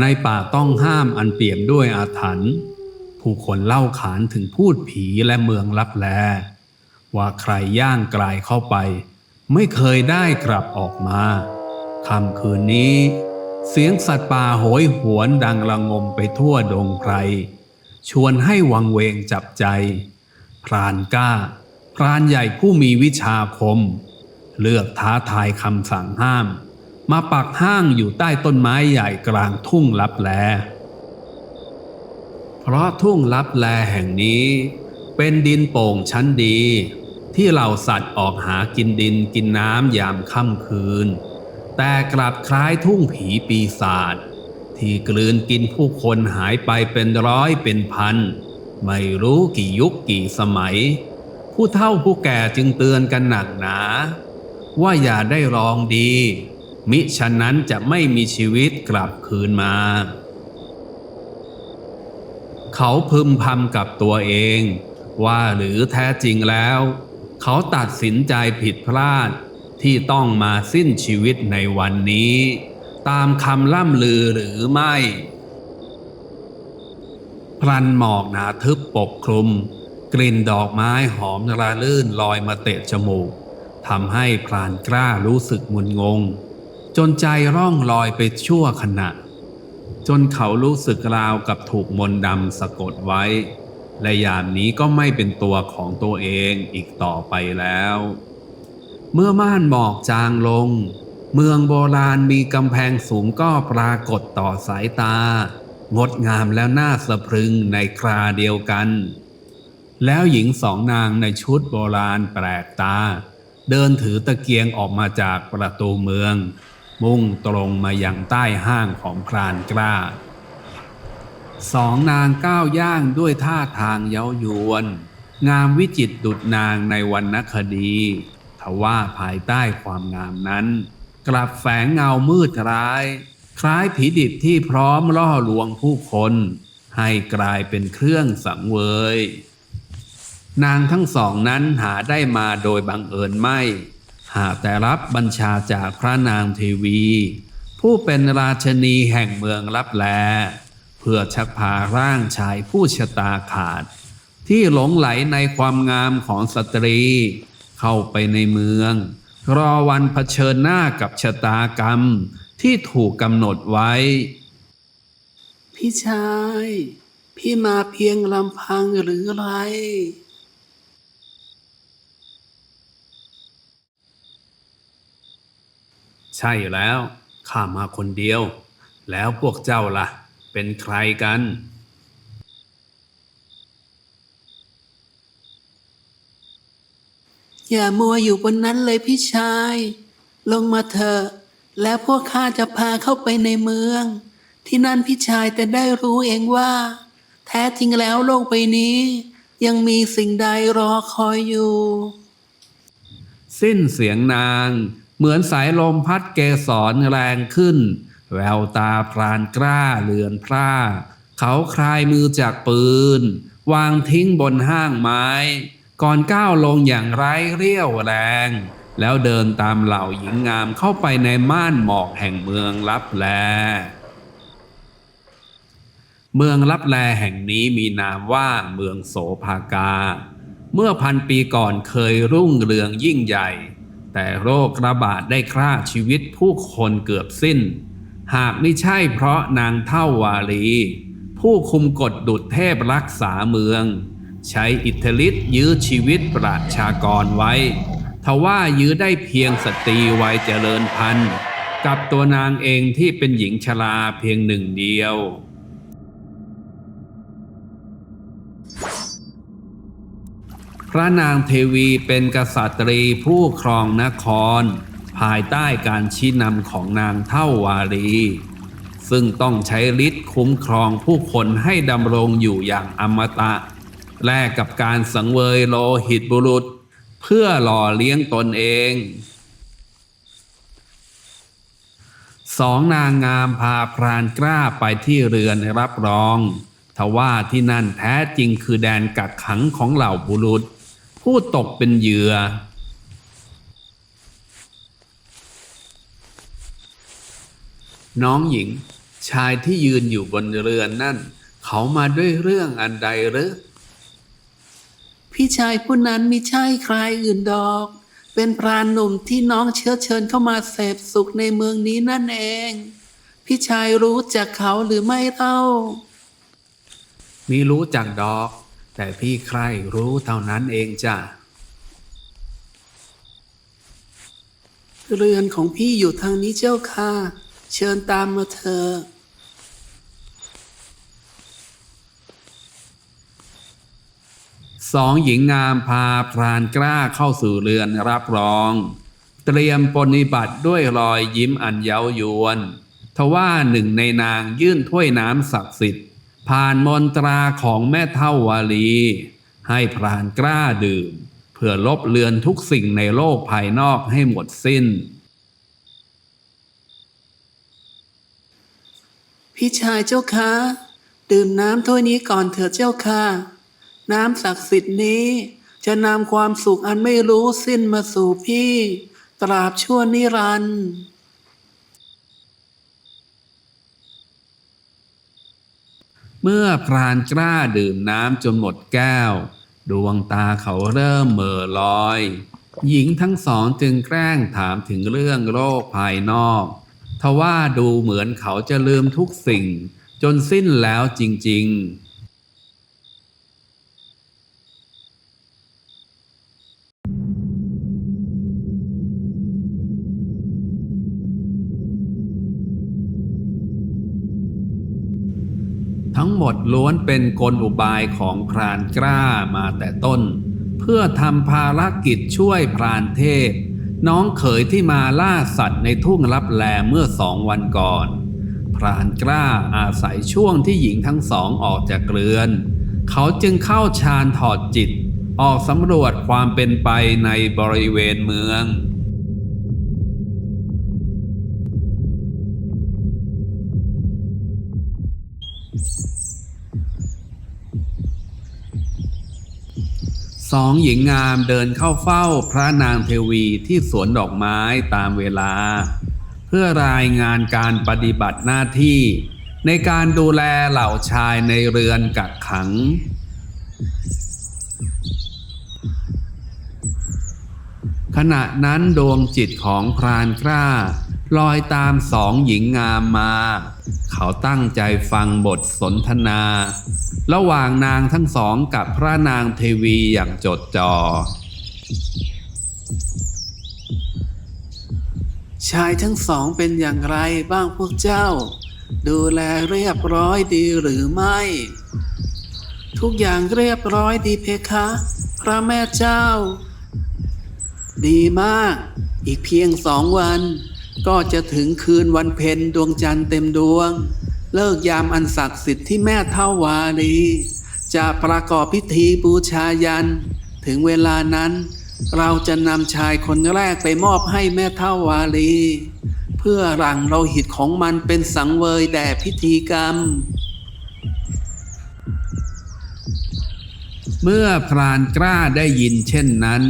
ในป่าต้องห้ามอันเปี่ยมด้วยอาถรรพ์ผู้คนเล่าขานถึงพูดผีและเมืองลับแล ว่าใครย่างกลายเข้าไป ไม่เคยได้กลับออกมาค่ำคืนนี้ เสียงสัตว์ป่าโหยหวนดังระงมไปทั่วดงไพรชวนให้วังเวงจับใจ พรานกล้า พรานใหญ่ผู้มีวิชาคม เลือกท้าทายคำสั่งห้าม มาปักห้างอยู่ใต้ต้นไม้ใหญ่กลางทุ่งลับแล เพราะทุ่งลับแลแห่งนี้ เป็นดินโป่งชั้นดี ที่เหล่าสัตว์ออกหากินดินกินน้ำยามค่ำคืน แต่กลับคล้ายทุ่งผีปีศาจที่กลืนกินผู้คนหายไปเป็นร้อยเป็นพัน ไม่รู้กี่ยุคกี่สมัย ผู้เฒ่าผู้แก่จึงเตือนกันหนักหนา ว่าอย่าได้ลองดี มิฉะนั้นจะไม่มีชีวิตกลับคืนมา เขาพึมพำกับตัวเอง ว่าหรือแท้จริงแล้ว เขาตัดสินใจผิดพลาดที่ต้องมาสิ้นชีวิตในวันนี้ ตามคำล่ำลือหรือไม่ พลันหมอกหนาทึบปกคลุม กลิ่นดอกไม้หอมระลื่นลอยมาเตะจมูกทำให้พรานกล้ารู้สึกงุนงง จนใจร่องลอยไปชั่วขณะ จนเขารู้สึกราวกับถูกมนต์ดำสะกดไว้ และยามนี้ก็ไม่เป็นตัวของตัวเองอีกต่อไปแล้ว เมื่อม่านหมอกจางลง เมืองโบราณมีกำแพงสูงก็ปรากฏต่อสายตา งดงามแล้วน่าสะพรึงในคราเดียวกัน แล้วหญิงสองนางในชุดโบราณแปลกตาเดินถือตะเกียงออกมาจากประตูเมือง มุ่งตรงมายังใต้ห้างของพรานกล้าสองนางก้าวย่างด้วยท่าทางเย้ายวน งามวิจิตดุดนางในวรรณคดีทว่าภายใต้ความงามนั้น กลับแฝงเงามืดร้าย คล้ายผีดิบที่พร้อมล่อลวงผู้คน ให้กลายเป็นเครื่องสังเวย นางทั้งสองนั้นหาได้มาโดยบังเอิญไม่ หากแต่รับบัญชาจากพระนางเทวี ผู้เป็นราชนีแห่งเมืองลับแล เพื่อชักพาร่างชายผู้ชะตาขาด ที่หลงไหลในความงามของสตรี เข้าไปในเมือง รอวันเผชิญหน้ากับชะตากรรมที่ถูกกำหนดไว้ พี่ชาย พี่มาเพียงลำพังหรือไร ใช่แล้วข้ามาคนเดียว แล้วพวกเจ้าล่ะ เป็นใครกัน อย่ามัวอยู่บนนั้นเลยพี่ชาย ลงมาเถอะแล้วพวกข้าจะพาเข้าไปในเมือง ที่นั่นพี่ชายจะได้รู้เองว่า แท้จริงแล้วโลกใบนี้ ยังมีสิ่งใดรอคอยอยู่ สิ้นเสียงนาง เหมือนสายลมพัดเกสรแรงขึ้น แววตาพรานกล้าเลือนพร่า เขาคลายมือจากปืน วางทิ้งบนห้างไม้ ก่อนก้าวลงอย่างไร้เรี่ยวแรง แล้วเดินตามเหล่าหญิงงามเข้าไปในม่านหมอกแห่งเมืองลับแล เมืองลับแลแห่งนี้มีนามว่าเมืองโสภากา เมื่อพันปีก่อนเคยรุ่งเรืองยิ่งใหญ่ แต่โรคระบาดได้ฆ่าชีวิตผู้คนเกือบสิ้น หากไม่ใช่เพราะนางเท่าวาลี ผู้คุมกฎดุจเทพรักษาเมือง ใช้อิทธิฤทธิ์ยื้อชีวิตประชากรไว้ ทว่ายื้อได้เพียงสตรีวัยเจริญพันธุ์ กับตัวนางเองที่เป็นหญิงชราเพียงหนึ่งเดียว พ ระนางเทวีเป็นกษัตรีผู้ครองนคร ภายใต้การชี้นำของนางเท่าวารี ซึ่งต้องใช้ฤทธิ์คุ้มครองผู้คนให้ดำรงอยู่อย่างอมตะ แลกกับการสังเวยโลหิตบุรุษ เพื่อหล่อเลี้ยงตนเองสองนางงามพาพรานกล้าไปที่เรือนรับรอง ทว่าที่นั่นแท้จริงคือแดนกักขังของเหล่าบุรุษ ผู้ตกเป็นเหยื่อ น้องหญิง ชายที่ยืนอยู่บนเรือนนั่น เขามาด้วยเรื่องอันใดหรือ พี่ชายผู้นั้นมิใช่ใครอื่นดอก เป็นพรานหนุ่มที่น้องเชื้อเชิญเข้ามาเสพสุขในเมืองนี้นั่นเอง พี่ชายรู้จักเขาหรือไม่เล่ามีรู้จักดอก แต่พี่ใครรู้เท่านั้นเองจ้ะ เรือนของพี่อยู่ทางนี้เจ้าค่ะ เชิญตามมาเถอะสองหญิงงามพาพรานกล้าเข้าสู่เรือนรับรอง เตรียมปฏิบัติด้วยรอยยิ้มอันเย้ายวน ทว่าหนึ่งในนางยื่นถ้วยน้ำศักดิ์สิทธิ์ ผ่านมนตราของแม่เท่าวาลี ให้พรานกล้าดื่ม เพื่อลบเลือนทุกสิ่งในโลกภายนอกให้หมดสิ้น พี่ชายเจ้าค่ะดื่มน้ำถ้วยนี้ก่อนเถิดเจ้าค่ะ น้ำศักดิ์สิทธิ์นี้ จะนำความสุขอันไม่รู้สิ้นมาสู่พี่ ตราบชั่วนิรันดร์ เมื่อพรานกล้าดื่มน้ำจนหมดแก้ว ดวงตาเขาเริ่มเม่อลอย หญิงทั้งสองจึงแกล้งถามถึงเรื่องโรคภายนอกทว่าดูเหมือนเขาจะลืมทุกสิ่ง จนสิ้นแล้วจริง ๆ ทั้งหมดล้วนเป็นกลอุบายของพรานกล้ามาแต่ต้น เพื่อทำภารกิจช่วยพรานเทพ น้องเขยที่มาล่าสัตว์ในทุ่งลับแลเมื่อสองวันก่อน พรานกล้าอาศัยช่วงที่หญิงทั้งสองออกจากเรือน เขาจึงเข้าฌานถอดจิต ออกสำรวจความเป็นไปในบริเวณเมือง ส องหญิงงามเดินเข้าเฝ้าพระนางเทวีที่สวนดอกไม้ตามเวลา เพื่อรายงานการปฏิบัติหน้าที่ ในการดูแลเหล่าชายในเรือนกักขัง ขณะนั้นดวงจิตของพรานกล้าลอยตามสองหญิงงามมา เขาตั้งใจฟังบทสนทนา ระหว่างนางทั้งสองกับพระนางเทวีอย่างจดจอ่อชายทั้งสองเป็นอย่างไรบ้างพวกเจ้า ดูแลเรียบร้อยดีหรือไม่ ทุกอย่างเรียบร้อยดีเพคะ พระแม่เจ้า ดีมาก อีกเพียงสองวัน ก็จะถึงคืนวันเพ็ญดวงจันทร์เต็มดวง เลิกยามอันศักดิ์สิทธิ์ที่แม่เท่าวาลีจะประกอบพิธีบูชายัน ถึงเวลานั้น เราจะนำชายคนแรกไปมอบให้แม่เท่าวาลีเพื่อหลั่งโลหิตของมันเป็นสังเวยแด่พิธีกรรม เมื่อพรานกล้าได้ยินเช่นนั้น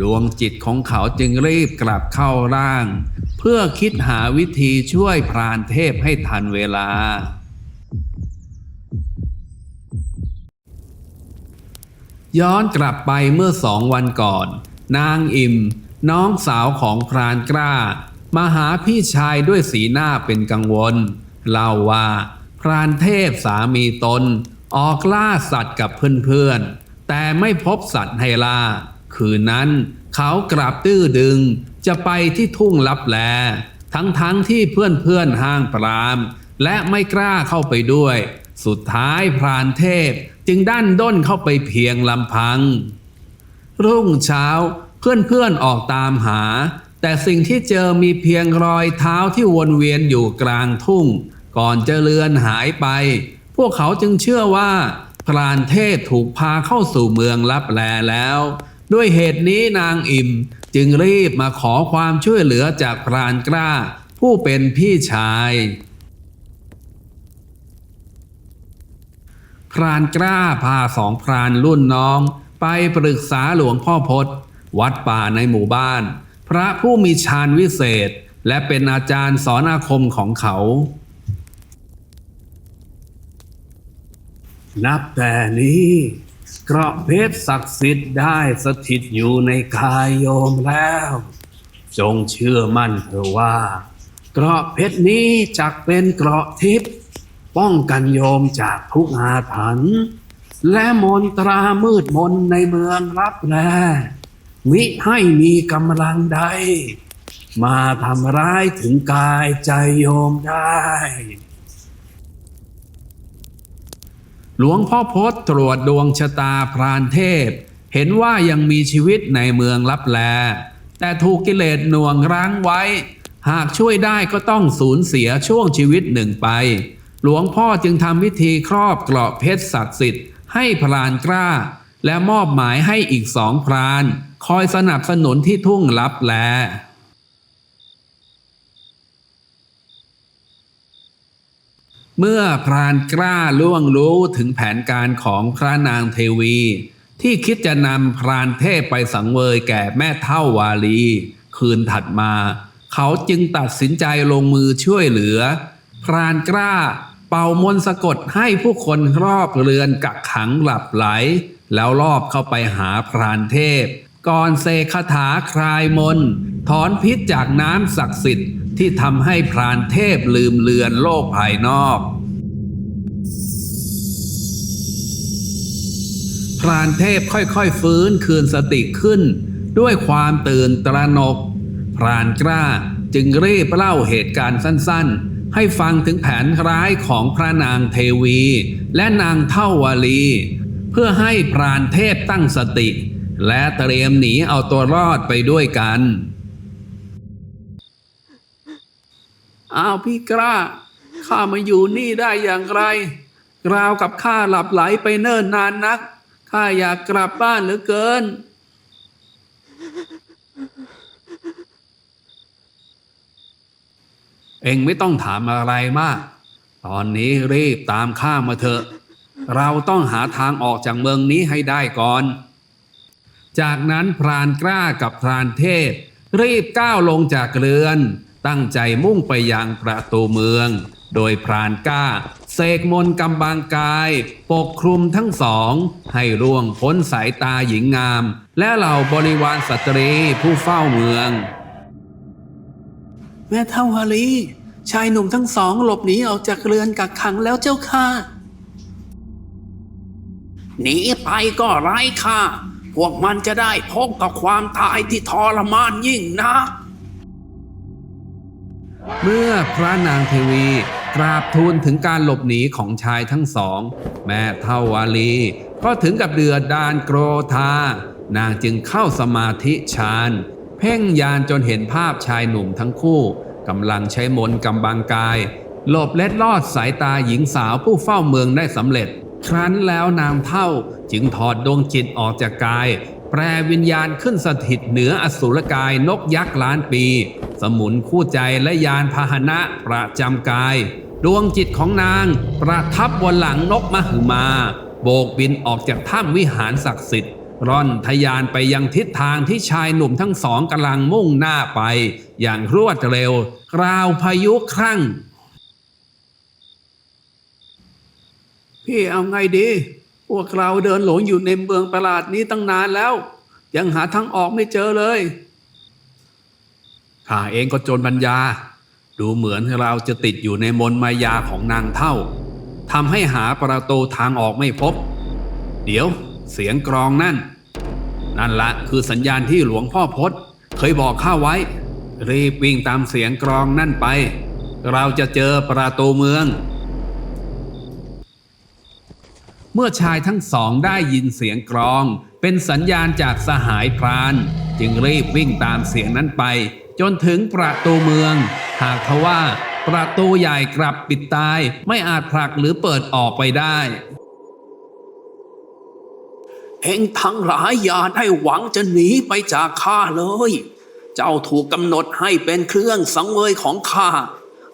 ดวงจิตของเขาจึงรีบกลับเข้าร่าง เพื่อคิดหาวิธีช่วยพรานเทพให้ทันเวลา ย้อนกลับไปเมื่อสองวันก่อน นางอิมน้องสาวของพรานกล้า มาหาพี่ชายด้วยสีหน้าเป็นกังวล เล่าว่า พรานเทพสามีตน ออกล่าสัตว์กับเพื่อนๆ แต่ไม่พบสัตว์ให้ล่า คืนนั้น เขากลับตื้อดึง จะไปที่ทุ่งลับแล ทั้งๆทที่เพื่อนๆห้างปรามและไม่กล้าเข้าไปด้วย สุดท้ายพรานเทพจึงดันด้นเข้าไปเพียงลำพัง รุ่งเช้าเพื่อนๆออกตามหา แต่สิ่งที่เจอมีเพียงรอยเท้าที่วนเวียนอยู่กลางทุ่ง ก่อนจะเลือนหายไป พวกเขาจึงเชื่อว่าพรานเทพถูกพาเข้าสู่เมืองลับแลแล้ว ด้วยเหตุนี้นางอิมจึงรีบมาขอความช่วยเหลือจากพรานกล้า ผู้เป็นพี่ชาย พรานกล้าพาสองพรานรุ่นน้อง ไปปรึกษาหลวงพ่อพศวัดป่าในหมู่บ้าน พระผู้มีฌานวิเศษ และเป็นอาจารย์สอนอาคมของเขา นับแต่นี้ กราะเพชรศักดิ์สิทธิ์ได้สถิตอยู่ในกายโยมแล้ว จงเชื่อมั่นเถอะว่า เกราะเพชรนี้จักเป็นเกราะทิพย์ป้องกันโยมจากทุกอาถรรพ์และมนตรามืดมนในเมืองรับแลมิให้มีกำลังใด มาทำร้ายถึงกายใจโยมได้ หลวงพ่อพศตรวจดวงชะตาพรานเทพ เห็นว่ายังมีชีวิตในเมืองลับแล แต่ถูกกิเลสหน่วงรั้งไว้ หากช่วยได้ก็ต้องสูญเสียช่วงชีวิตหนึ่งไป หลวงพ่อจึงทำพิธีครอบเกราะเพชรศักดิ์สิทธิ์ให้พรานกล้า และมอบหมายให้อีกสองพราน คอยสนับสนุนที่ทุ่งลับแล เมื่อพรานกล้าล่วงรู้ถึงแผนการของพระนางเทวี ที่คิดจะนำพรานเทพไปสังเวยแก่แม่เท่าวาลี คืนถัดมา เขาจึงตัดสินใจลงมือช่วยเหลือ พรานกล้าเป่ามนสะกดให้ผู้คนรอบเรือนกักขังหลับไหล แล้วลอบเข้าไปหาพรานเทพ ก่อนเสกคาถาคลายมนถอนพิษจากน้ำศักดิ์สิทธิ์ที่ทำให้พรานเทพลืมเลือนโลกภายนอก พรานเทพค่อยๆฟื้นคืนสติขึ้น ด้วยความตื่นตระหนก พรานกล้าจึงรีบเล่าเหตุการณ์สั้นๆ ให้ฟังถึงแผนร้ายของพระนางเทวี และนางเท่าวาลี เพื่อให้พรานเทพตั้งสติ และเตรียมหนีเอาตัวรอดไปด้วยกันอ้าวพี่กล้าข้ามาอยู่นี่ได้อย่างไร ราวกับข้าหลับไหลไปเนิ่นนานนักข้าอยากกลับบ้านเหลือเกิน เองไม่ต้องถามอะไรมาก ตอนนี้รีบตามข้ามาเถอะ เราต้องหาทางออกจากเมืองนี้ให้ได้ก่อน จากนั้นพรานกล้ากับพรานเทพรีบก้าวลงจากเรือน ตั้งใจมุ่งไปยังประตูเมือง โดยพรานกล้าเสกมนต์กำบังกาย ปกคลุมทั้งสอง ให้ร่วงพ้นสายตาหญิงงาม และเหล่าบริวารสตรีผู้เฝ้าเมือง แม่เท่าวาลีชายหนุ่มทั้งสองหลบหนีออกจากเรือนกักขังแล้วเจ้าค่ะหนีไปก็ไร้ค่าพ วกมันจะได้พบกับความตายที่ทรมานยิ่งนัก เมื่อพระนางเทวีกราบทูลถึงการหลบหนีของชายทั้งสอง แม่เท่าวาลี ก็ถึงกับเดือดดานโกรธา นางจึงเข้าสมาธิฌานเพ่งยานจนเห็นภาพชายหนุ่มทั้งคู่กำลังใช้มนต์กำบังกาย หลบเล็ดลอดสายตาหญิงสาวผู้เฝ้าเมืองได้สำเร็จ ครั้นแล้วนางเท่าจึงถอดดวงจิตออกจากกาย แปรวิญญาณขึ้นสถิตเหนืออสุรกายนกยักษ์ล้านปี สมุนคู่ใจและยานพาหนะประจำกาย ดวงจิตของนางประทับบนหลังนกมหึมา โบกบินออกจากถ้ำวิหารศักดิ์สิทธิ์ร่อนทะยานไปยังทิศทางที่ชายหนุ่มทั้งสองกำลังมุ่งหน้าไป อย่างรวดเร็ว ราวพายุครั่ง พี่เอาไงดี พวกเราเดินหลงอยู่ในเมืองประหลาดนี้ตั้งนานแล้ว ยังหาทางออกไม่เจอเลยข้าเองก็จนปัญญา ดูเหมือนเราจะติดอยู่ในมนมายาของนางเท่าทำให้หาประตูทางออกไม่พบ เดี๋ยวเสียงกรองนั่น นั่นละคือสัญญาณที่หลวงพ่อพศเคยบอกข้าไว้ รีบวิ่งตามเสียงกรองนั่นไป เราจะเจอประตูเมือง เมื่อชายทั้งสองได้ยินเสียงกรอง เป็นสัญญาณจากสหายพราน จึงรีบวิ่งตามเสียงนั้นไป จนถึงประตูเมือง หากทว่าประตูใหญ่กลับปิดตาย ไม่อาจผลักหรือเปิดออกไปได้ เองทั้งหลายอย่าได้หวังจะหนีไปจากข้าเลย เจ้าถูกกำหนดให้เป็นเครื่องสังเวยของข้า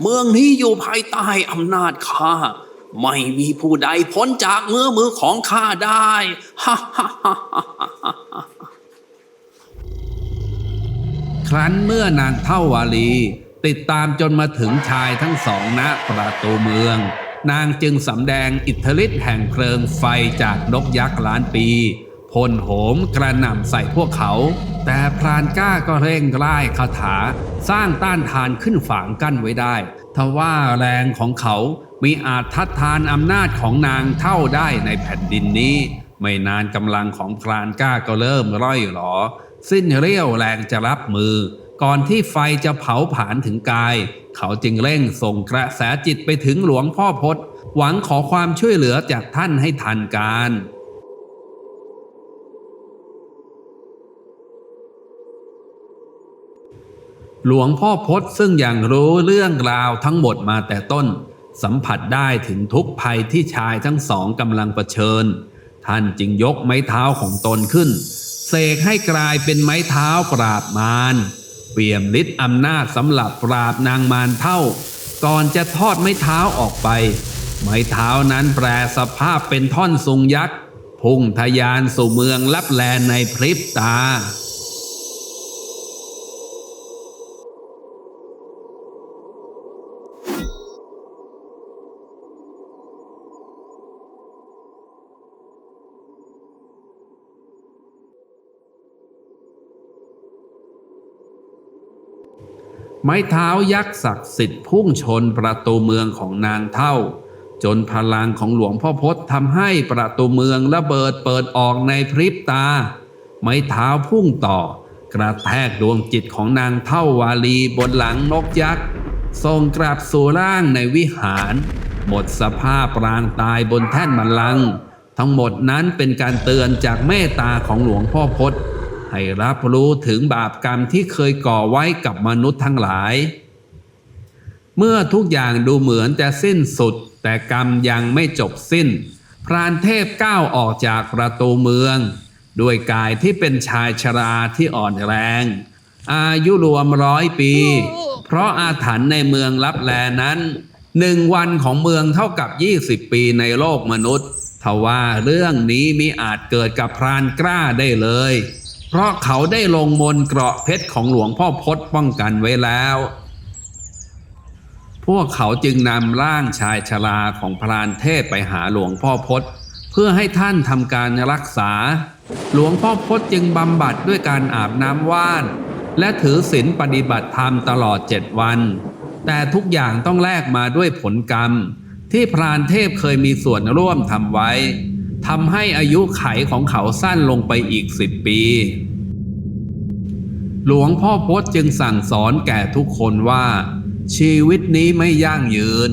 เมืองนี้อยู่ภายใต้อำนาจข้า ไม่มีผู้ใดพ้นจากเงื้อมือของข้าได้ฮ่าฮ่าฮ่าฮ่าฮ่าครั้นเมื่อนางเท่าวาลี ติดตามจนมาถึงชายทั้งสองณประตูเมือง นางจึงสำแดงอิทธิฤทธิ์แห่งเพลิงไฟจากนกยักษ์ล้านปีพ่นโหมกระหน่ำใส่พวกเขา แต่พรานก้าก็เร่งร่คาถา สร้างต้านทานขึ้นฝางกั้นไว้ได้ ทว่าแรงของเขามีอาจทัดทานอำนาจของนางเท่าได้ในแผ่นดินนี้ ไม่นานกำลังของพรานก้าก็เริ่มร่อยหรอ สิ้นเรี่ยวแรงจะรับมือ ก่อนที่ไฟจะเผาผลาญถึงกาย เขาจึงเร่งส่งกระแสจิตไปถึงหลวงพ่อพศหวังขอความช่วยเหลือจากท่านให้ทันการ หลวงพ่อพศซึ่งยังรู้เรื่องราวทั้งหมดมาแต่ต้น สัมผัสได้ถึงทุกภัยที่ชายทั้งสองกำลังเผชิญ ท่านจึงยกไม้เท้าของตนขึ้น เสกให้กลายเป็นไม้เท้าปราบมารเปี่ยมฤทธิ์อำนาจสำหรับปราบนางมารเท่า ก่อนจะทอดไม้เท้าออกไป ไม้เท้านั้นแปลสภาพเป็นท่อนทรงยักษ์พุ่งทะยานสู่เมืองลับแลในพริบตา ไม้เท้ายักษ์ศักดิ์สิทธิ์พุ่งชนประตูเมืองของนางเท่า จนพลังของหลวงพ่อพศทำให้ประตูเมืองระเบิดเปิดออกในพริบตา ไม้เท้าพุ่งต่อกระแทกดวงจิตของนางเท่าวาลีบนหลังนกยักษ์ส่งกลับสู่ร่างในวิหาร หมดสภาพปรางตายบนแท่นบัลลังก์ทั้งหมดนั้นเป็นการเตือนจากเมตตาของหลวงพ่อพศ ให้รับรู้ถึงบาปกรรมที่เคยก่อไว้กับมนุษย์ทั้งหลาย เมื่อทุกอย่างดูเหมือนจะสิ้นสุด แต่กรรมยังไม่จบสิ้น พรานเทพก้าวออกจากประตูเมืองด้วยกายที่เป็นชายชราที่อ่อนแรง อายุรวมร้อยปี เพราะอาถรรพ์ในเมืองลับแลนั้นหนึ่งวันของเมืองเท่ากับ 20 ปีในโลกมนุษย์ทว่าเรื่องนี้มิอาจเกิดกับพรานกล้าได้เลย เพราะเขาได้ลงมนเกราะเพชรของหลวงพ่อพศป้องกันไว้แล้ว พวกเขาจึงนำร่างชายชราของพรานเทพไปหาหลวงพ่อพศเพื่อให้ท่านทำการรักษา หลวงพ่อพศจึงบำบัดด้วยการอาบน้ำว่าน และถือศีลปฏิบัติธรรมตลอดเจ็ดวัน แต่ทุกอย่างต้องแลกมาด้วยผลกรรม ที่พรานเทพเคยมีส่วนร่วมทำไว้ ทำให้อายุไขของเขาสั้นลงไปอีกสิบปี หลวงพ่อพศจึงสั่งสอนแก่ทุกคนว่า ชีวิตนี้ไม่ยั่งยืน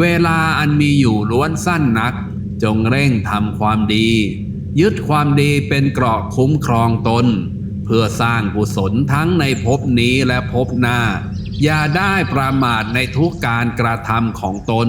เวลาอันมีอยู่ล้วนสั้นนัก จงเร่งทำความดี ยึดความดีเป็นเกราะคุ้มครองตน เพื่อสร้างกุศลทั้งในภพนี้และภพหน้า อย่าได้ประมาทในทุกการกระทำของตน